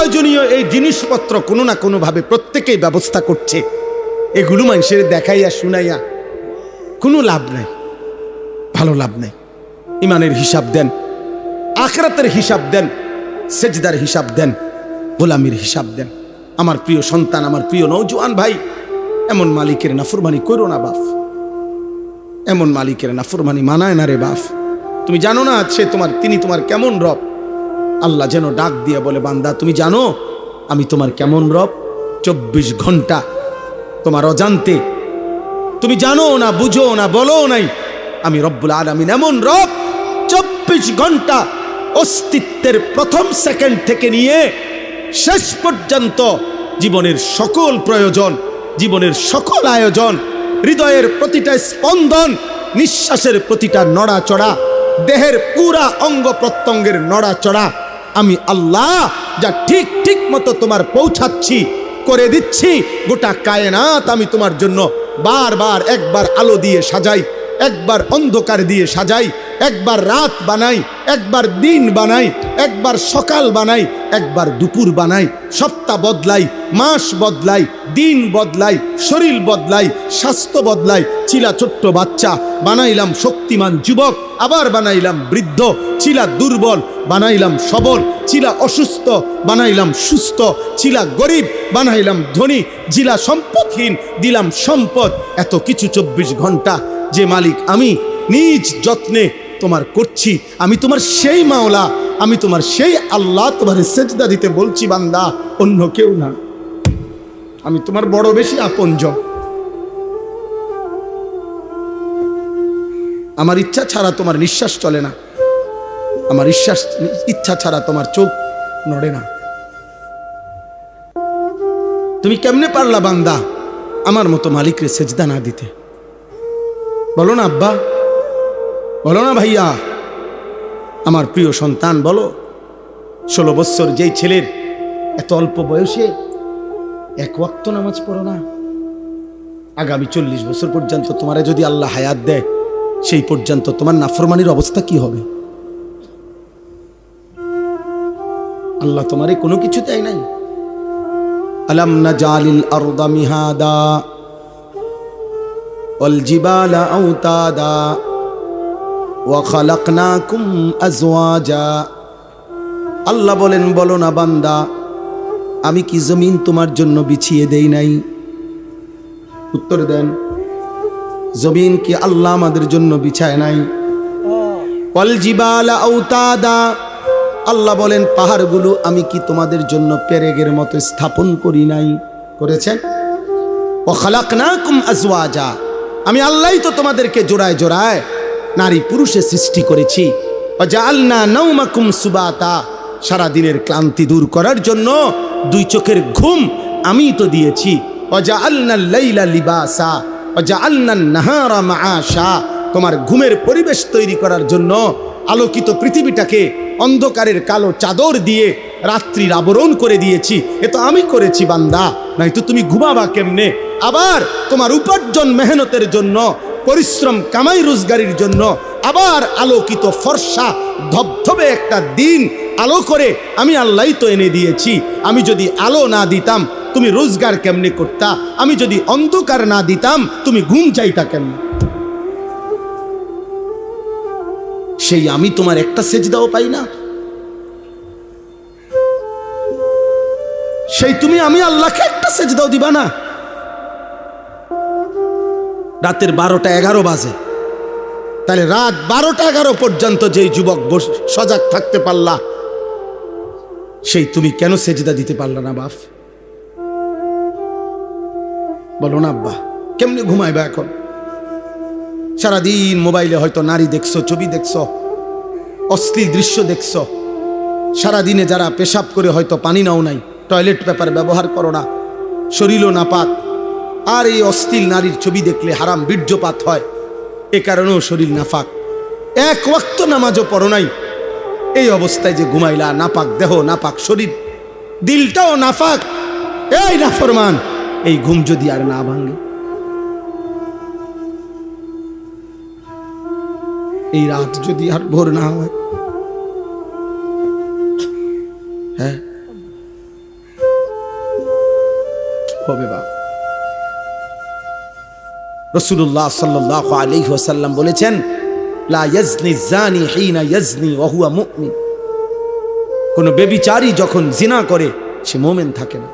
প্রয়োজনীয় এই জিনিসপত্র কোনো না কোনোভাবে প্রত্যেকেই ব্যবস্থা করছে। এগুলো মানুষের দেখাইয়া শুনাইয়া কোনো লাভ নাই। ভালো লাভ নাই। ইমানের হিসাব দেন, আখরাতের হিসাব দেন, সেজদার হিসাব দেন, গোলামির হিসাব দেন। আমার প্রিয় সন্তান, আমার প্রিয় নৌজওয়ান ভাই, এমন মালিকের নাফরমানি করো না বাপ। এমন মালিকের নাফরমানি মানায় না রে বাপ। তুমি জানো না, সে তোমার, তিনি তোমার কেমন রব? আল্লাহ যেন ডাক দিয়ে বলে, বান্দা, তুমি জানো আমি তোমার কেমন রব? চব্বিশ ঘণ্টা তোমার অজান্তে। তুমি জানো না, বুঝো না, বলো নাই, আমি রব্বুল আলমিন এমন রব, চব্বিশ ঘণ্টা অস্তিত্বের প্রথম সেকেন্ড থেকে নিয়ে শেষ পর্যন্ত জীবনের সকল প্রয়োজন, জীবনের সকল আয়োজন, হৃদয়ের প্রতিটা স্পন্দন, নিঃশ্বাসের প্রতিটা নড়াচড়া, দেহের পুরা অঙ্গ প্রত্যঙ্গের নড়াচড়া আমি আল্লাহ যা ঠিক ঠিক মতো তোমার পৌঁছাচ্ছি, করে দিচ্ছি, গোটা কায়নাত আমি তোমার জন্য বারবার একবার আলো দিয়ে সাজাই। একবার অন্ধকার দিয়ে সাজাই, একবার রাত বানাই, একবার দিন বানাই, একবার সকাল বানাই, একবার দুপুর বানাই, সপ্তাহ বদলাই, মাস বদলাই, দিন বদলাই, শরীর বদলাই, স্বাস্থ্য বদলাই, চিলা ছোট্ট বাচ্চা, বানাইলাম শক্তিমান যুবক, আবার বানাইলাম বৃদ্ধ ছিলা দুর্বল, বানাইলাম সবল, চিলা অসুস্থ, বানাইলাম সুস্থ, চিলা গরিব, বানাইলাম ধনী, জিলা সম্পদহীন, দিলাম সম্পদ, এত কিছু চব্বিশ ঘণ্টা যে মালিক আমি নিজ যত্নে তোমার করছি। আমি তোমার সেই মাওলা, আমি তোমার সেই আল্লাহ, তোমার সেজদা দিতে বলছি বান্দা, অন্য কেউ না। আমি তোমার বড় বেশি আপনজ আমার ইচ্ছা ছাড়া তোমার নিঃশ্বাস চলে না। আমার ইচ্ছাস ইচ্ছা ছাড়া তোমার চোখ নড়ে না। তুমি কেমনে পারলা বান্দা আমার মতো মালিকরে সেজদা না দিতে? বলো না, আব্বা। বলো না ভাইয়া। আমার প্রিয় সন্তান, বলো। ষোলো বৎসর যেই ছেলের এত অল্প বয়সে এক ওয়াক্ত নামাজ পড়ো না। আগামী চল্লিশ বছর পর্যন্ত তোমারে যদি আল্লাহ হায়াত দেয়, সেই পর্যন্ত তোমার নাফরমানির অবস্থা কি হবে? আল্লাহ তোমারে কোনো কিছু দেয় নাই। আলাম না জালিল আরদা মিহাদা। والجبال أوتادا وخلقناكم أزواجا আল্লাহ বলেন বলো না বান্দা আমি কি জমিন তোমার জন্য বিছিয়ে দেই নাই উত্তর দেন জমিন কি আল্লাহ আমাদের জন্য বিছায় নাই অল জিবালা আউতাদা আল্লাহ বলেন পাহাড়গুলো আমি কি তোমাদের জন্য পেরেগের মতো স্থাপন করি নাই করেছেন ও খালাকনাকুম আজওয়াজা আমি আল্লাহই তো তোমাদেরকে জোড়ায় জোড়ায় নারী পুরুষে সৃষ্টি করেছি। সুবাতা। সারা দিনের ক্লান্তি দূর করার জন্য দুই চোখের ঘুম আমি তো দিয়েছি। অজা অজা তোমার ঘুমের পরিবেশ তৈরি করার জন্য আলোকিত পৃথিবীটাকে অন্ধকারের কালো চাদর দিয়ে রাত্রির আবরণ করে দিয়েছি। এ তো আমি করেছি বান্দা। নাই তো তুমি ঘুমাবা কেমনে? আবার তোমার উপার্জন মেহনতের জন্য, পরিশ্রম কামাই রোজগারির জন্য, আবার আলোকিত ফর্সা, ধবধবে একটা দিন আলো করে আমি আল্লাহ তো এনে দিয়েছি। আমি যদি আলো না দিতাম, তুমি রোজগার কেমনে করতা? আমি যদি অন্ধকার না দিতাম, তুমি ঘুম চাইতা কেমনে? সেই আমি তোমার একটা সেজদাও পাই না। সেই তুমি আমি আল্লাহকে একটা সেজদাও দিবা না। রাতের বারোটা এগারো বাজে। তাহলে রাত বারোটা এগারো পর্যন্ত যেই যুবক সজাগ থাকতে পারলা, সেই তুমি কেন সেজদা দিতে পারলা না বাপ? বলো না আব্বা, কেমনি ঘুমাইবা এখন? সারাদিন মোবাইলে হয়তো নারী দেখছ, ছবি দেখছ, অশ্লীল দৃশ্য দেখছ। সারাদিনে যারা পেশাব করে হয়তো পানি নাও নাই, টয়লেট পেপার ব্যবহার করো না, শরীরও নাপাক। আর এই অস্থিল নারীর ছবি দেখলে হারাম, বীর্যপাত হয়। এ কারণেও শরীর নাফাক। এক ওয়াক্ত নামাজও পড়ো নাই। এই অবস্থায় যে ঘুমাইলা, নাপাক দেহ, নাপাক শরীর, দিলটাও নাফাক। এই নাফরমান, এই ঘুম যদি আর না ভাঙে। এই রাত যদি আর ভোর না হয় হ্যাঁ হবে বাপ রসুল্লাহ সাল্লাহ আলী বলেছেন কোন বেবিচারী যখন জিনা করে, সে মোমেন থাকে না।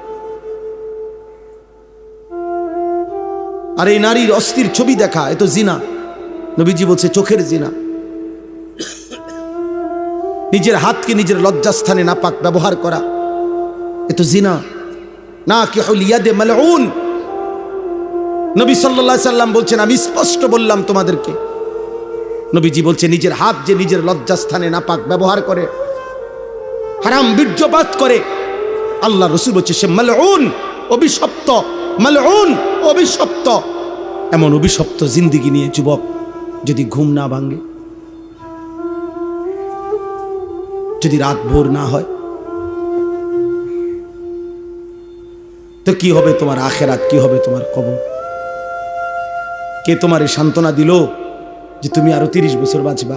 আর এই নারীর অস্থির ছবি দেখা, এ তো জিনা। নবীজি বলছে, চোখের জিনা। নিজের হাতকে নিজের লজ্জাস্থানে নাপাক ব্যবহার করা, এ তো জিনা। না কি হলিয়াদে মালউন? নবী আলাইহি সাল্লাম বলছেন, আমি স্পষ্ট বললাম তোমাদেরকে। নবীজি বলছে নিজের হাত যে নিজের লজ্জাস্থানে নাপাক ব্যবহার করে, হারাম বীর্যপাত করে আল্লাহ রসুল বলছে, সে মালউন, অভিশপ্ত মালউন, অভিশপ্ত। এমন অভিশপ্ত জিন্দিগি নিয়ে যুবক যদি ঘুম না ভাঙে, যদি রাত ভোর না হয়, তো কি হবে তোমার আখেরাত, কি হবে তোমার কবর? কে তোমার এই সান্ত্বনা দিল যে তুমি আরও তিরিশ বছর বাঁচবা?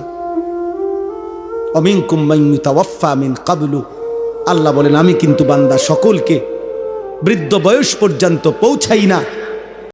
অমিন মাইয়ুতাওয়াফা মিন কাবলু। আল্লাহ বলেন, আমি কিন্তু বান্দা সকলকে বৃদ্ধ বয়স পর্যন্ত পৌঁছাই না।